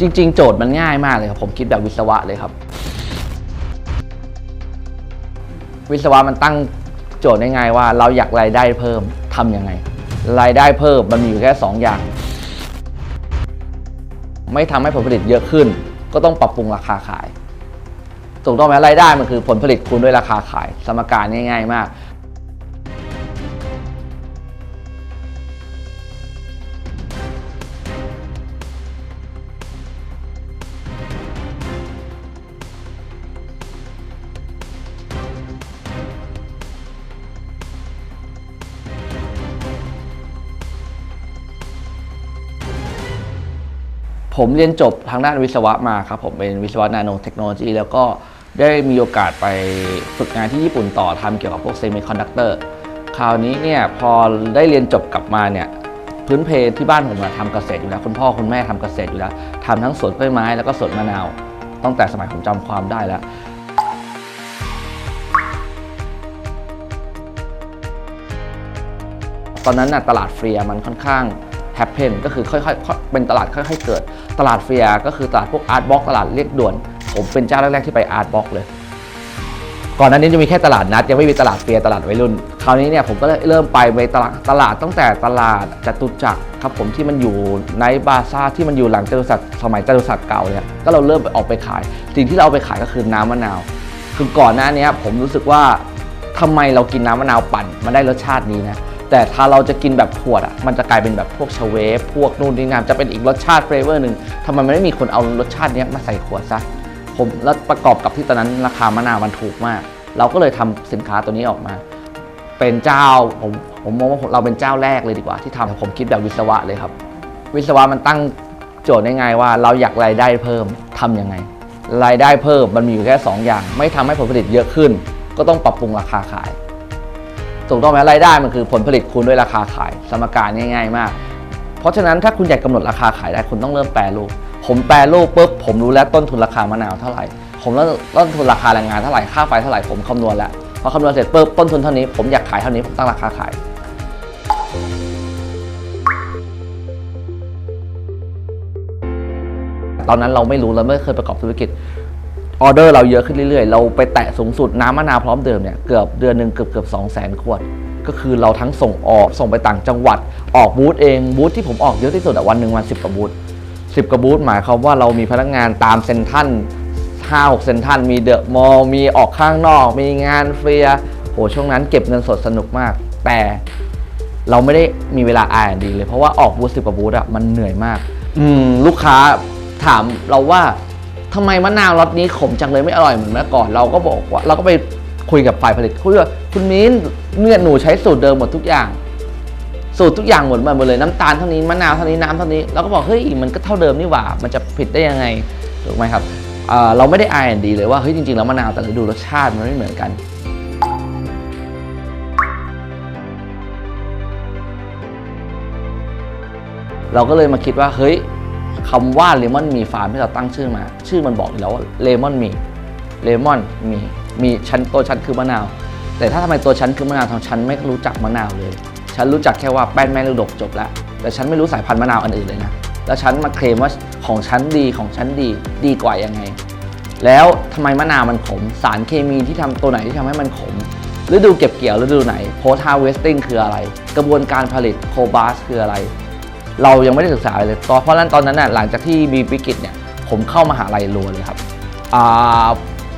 จริง ๆ โจทย์มันง่ายมากเลยครับ ผมคิดแบบวิศวะเลยครับ วิศวะมันตั้งโจทย์ง่ายๆว่า เราอยากรายได้เพิ่มทำยังไง รายได้เพิ่มมันมีอยู่แค่สองอย่าง ไม่ทำให้ผลผลิตเยอะขึ้น ก็ต้องปรับปรุงราคาขายถูกต้องไหมรายได้มันคือผลผลิตคูณด้วยราคาขาย สมการง่าย ๆ มาก ผมเรียนจบทางด้านวิศวะมาครับผมเป็นวิศวะนาโนเทคโนโลยีแล้วก็ได้มีโอกาสไปฝึกงานที่ญี่ปุ่นต่อทำเกี่ยวกับพวกเซมิคอนดักเตอร์คราวนี้เนี่ยพอได้เรียนจบกลับมาเนี่ยพื้นเพที่บ้านผมมาทำเกษตรอยู่แล้วคุณพ่อคุณแม่ทำเกษตรอยู่แล้วทำทั้งสวนกล้วยไม้แล้วก็สวนมะนาว ตั้งแต่สมัยผมจำความได้แล้วตอนนั้นน่ะตลาดเฟรียมันค่อนข้าง แฮปเพนก็คือค่อยๆ เป็นตลาดค่อย ๆ เกิด ตลาดเฟียก็คือตลาดพวกอาร์ตบ็อกตลาดเรียกด่วน ผมเป็นเจ้าแรก ๆ ที่ไปอาร์ตบ็อกเลย ก่อนหน้านี้จะมีแค่ตลาดนัด ยังไม่มีตลาดเฟียตลาดวัยรุ่น คราวนี้เนี่ยผมก็เริ่มไปไปตลาดตลาดตั้งแต่ตลาดจตุจักรครับผมที่มันอยู่ในบาซ่าที่มันอยู่หลังจตุจักรสมัยจตุจักรเก่าเนี่ยก็เราเริ่มไปออกไปขาย สิ่งที่เราเอาไปขายก็คือน้ำมะนาว คือก่อนหน้านี้ผมรู้สึกว่าทำไมเรากินน้ำมะนาวปั่นมันได้รสชาตินี้นะ แต่ถ้าเราจะกินแบบขวดอะมันจะกลายเป็นแบบพวกชเวฟพวกนู่นนี่นั่นจะเป็นอีกรสชาติเฟรเวอร์หนึ่งทำไมมันไม่มีคนเอารสชาตินี้มาใส่ขวดซะผมแล้วประกอบกับที่ตอนนั้นราคามะนาวมันถูกมาก เราก็เลยทำสินค้าตัวนี้ออกมา เป็นเจ้าผมผมมองว่าเราเป็นเจ้าแรกเลยดีกว่าที่ทำผมคิดแบบวิศวะเลยครับ วิศวะมันตั้งโจทย์ง่ายๆว่าเราอยากรายได้เพิ่มทำยังไง รายได้เพิ่มมันมีอยู่แค่ 2 อย่าง ไม่ทำให้ผลผลิตเยอะขึ้น ก็ต้องปรับปรุงราคาขาย ถูกต้องไหมรายได้มันคือผลผลิตคูณด้วยราคาขาย สมการง่ายๆมาก เพราะฉะนั้นถ้าคุณอยากกำหนดราคาขายได้คุณต้องเริ่มแปรรูปผมแปรรูปปุ๊บผมรู้แล้วต้นทุนราคามะนาวเท่าไหร่ ผมแล้วต้นทุนราคาแรงงานเท่าไหร่ค่าไฟเท่าไหร่ผมคำนวณแล้วพอคำนวณเสร็จปุ๊บต้นทุนเท่านี้ผมอยากขายเท่านี้ผมตั้งราคาขายตอนนั้นเราไม่รู้เราไม่เคยประกอบธุรกิจ ออเดอร์เราเยอะขึ้นเรื่อยๆ เราไปแตะสูงสุดน้ำมะนาวพร้อมเดิมเนี่ยเกือบเดือนหนึ่งเกือบเกือบสองแสนขวด ก็คือเราทั้งส่งออกส่งไปต่างจังหวัด ออกบูธเองบูธที่ผมออกเยอะที่สุดอะวันหนึ่งวันสิบกว่าบูธสิบกว่าบูธหมายความว่าเรามีพนักงานตามเซ็นทรัลห้าหกเซ็นทรัลมีเดอะมอลล์มีออกข้างนอก มีงานเฟียโหช่วงนั้นเก็บเงินสดสนุกมาก แต่เราไม่ได้มีเวลาอ่านดีเลยเพราะว่าออกบูธสิบกว่าบูธอะมันเหนื่อยมาก อืมลูกค้าถามเราว่า ทำไมมะนาวรสนี้ขมจังเลยไม่อร่อยเหมือนเมื่อก่อนเราก็บอกว่า เราก็ไปคุยกับฝ่ายผลิตคุยว่าคุณมิ้นเนี่ยหนูใช้สูตรเดิมหมดทุกอย่าง สูตรทุกอย่างหมดหมดเลยน้ำตาลเท่านี้มะนาวเท่านี้น้ำเท่านี้เราก็บอกเฮ้ยมันก็เท่าเดิมนี่หว่า มันจะผิดได้ยังไงถูกไหมครับเราไม่ได้อานดีเลยว่าเฮ้ยจริงๆแล้วมะนาวแต่ละดูรสชาติมันไม่เหมือนกันเราก็เลยมาคิดว่าเฮ้ย คำว่าเลมอนมีฟาร์มที่เราตั้งชื่อมา ชื่อมันบอกอยู่แล้วว่าเลมอนมีเลมอนมีมีชั้นตัวชั้นคือมะนาว แต่ถ้าทำไมตัวชั้นคือมะนาวทางฉันไม่รู้จักมะนาวเลย ฉันรู้จักแค่ว่าแป้นแม่ลูกดกจบแล้ว แต่ฉันไม่รู้สายพันธุ์มะนาวอันอื่นเลยนะแล้วฉันมาเคลมว่าของฉันดีของฉันดีดีกว่ายังไง แล้วทำไมมะนาวมันขม สารเคมีที่ทำตัวไหนที่ทำให้มันขมฤดูเก็บเกี่ยวฤดูไหน post harvesting คืออะไร กระบวนการผลิต cobas คืออะไร เรายังไม่ได้ศึกษาเลยตอนเพราะฉะนั้นตอนนั้นน่ะหลังจากที่มีวิกฤตเนี่ยผมเข้ามหาลัยรัวเลยครับ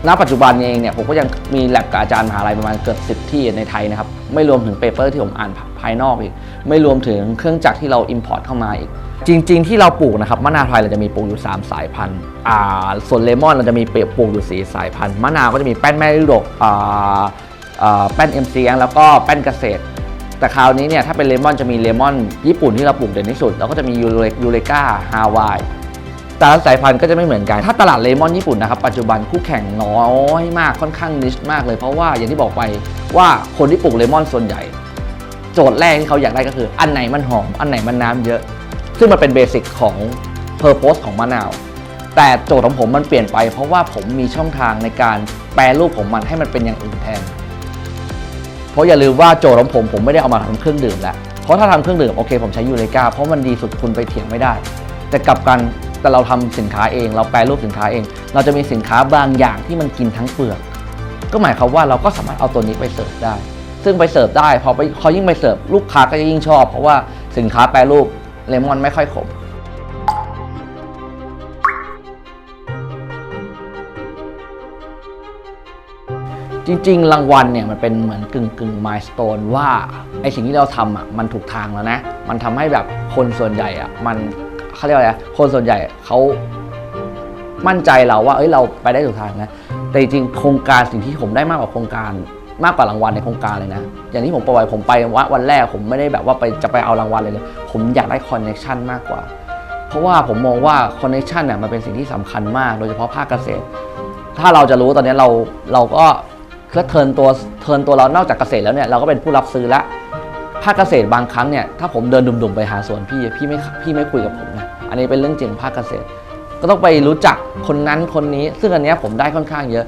ณปัจจุบันเองเนี่ยผมก็ยังมีแลบกับอาจารย์มหาลัยประมาณเกือบ10 ที่ในไทยนะครับไม่รวมถึงเปเปอร์ที่ผมอ่านภายนอกอีก ไม่รวมถึงเครื่องจักรที่เรา Import เข้ามาอีก จริง ๆ ที่เราปลูกนะครับมะนาวไทยเราจะมีปลูกอยู่ 3 สายพันธุ์ส่วนเลมอนเราจะมีปลูกอยู่4สายพันธุ์มะนาวก็จะมีแป้นแม่ฤดกอ่าอ่าแป้นเอ็มซีแล้วก็แป้นเกษตร แต่คราวนี้เนี่ยถ้าเป็นเลมอนจะมีเลมอนญี่ปุ่นที่เราปลูกเด่นที่สุด แล้วก็จะมียูเรยูเรกาฮาวายแต่ละสายพันธุ์ก็จะไม่เหมือนกัน ถ้าตลาดเลมอนญี่ปุ่นนะครับ ปัจจุบันคู่แข่งน้อยมากค่อนข้างนิชมากเลย เพราะว่าอย่างที่บอกไปว่าคนที่ปลูกเลมอนส่วนใหญ่ โจทย์แรกที่เขาอยากได้ก็คือ อันไหนมันหอม อันไหนมันน้ำเยอะ ซึ่งมันเป็นเบสิกของเพอร์โพสของมะนาว แต่โจทย์ของผมมันเปลี่ยนไป เพราะว่าผมมีช่องทางในการแปลรูปของมันให้มันเป็นอย่างอื่นแทน เพราะอย่าลืมว่าโจทย์ของผมผมไม่ได้เอามาทำเครื่องดื่มแล้วเพราะถ้าทำเครื่องดื่มโอเคผมใช้ยูเรกาเพราะมันดีสุดคุณไปเถียงไม่ได้ แต่กลับกันแต่เราทำสินค้าเอง เราแปรรูปสินค้าเอง เราจะมีสินค้าบางอย่างที่มันกินทั้งเปลือก ก็หมายความว่าเราก็สามารถเอาตัวนี้ไปเสิร์ฟได้ ซึ่งไปเสิร์ฟได้พอไปพอยิ่งไปเสิร์ฟลูกค้าก็จะยิ่งชอบ เพราะว่าสินค้าแปรรูปเลมอนไม่ค่อยขม จริง ๆ รางวัลเนี่ยมันเป็นเหมือนกึ่งกึ่งมายสเตนว่าไอสิ่งที่เราทำอะมันถูกทางแล้วนะ มันทำให้แบบคนส่วนใหญ่อะมันเขาเรียกว่าอะไรคนส่วนใหญ่เขามั่นใจเราว่าเอ้ยเราไปได้ถูกทางนะแต่จริงโครงการสิ่งที่ผมได้มากกว่าโครงการมากกว่ารางวัลในโครงการเลยนะ อย่างที่ผมบอกไว้ผมไปว่าวันแรกผมไม่ได้แบบว่าไปจะไปเอารางวัลเลยเลยผมอยากได้คอนเน t ชันมากกว่า เพราะว่าผมมองว่าคอนเน t ชันเนี่ยมันเป็นสิ่งที่สำคัญมาก โดยเฉพาะภาคเกษตร ถ้าเราจะรู้ตอนนี้เราเราก็ คือเทินตัวเทินตัวเรานอกจากเกษตรแล้วเนี่ยเราก็เป็นผู้รับซื้อละภาคเกษตรบางครั้งเนี่ยถ้าผมเดินดุ่มๆไปหาสวนพี่พี่ไม่พี่ไม่คุยกับผมนะอันนี้เป็นเรื่องจริงภาคเกษตร ก็ต้องไปรู้จักคนนั้นคนนี้ ซึ่งอันนี้ผมได้ค่อนข้างเยอะ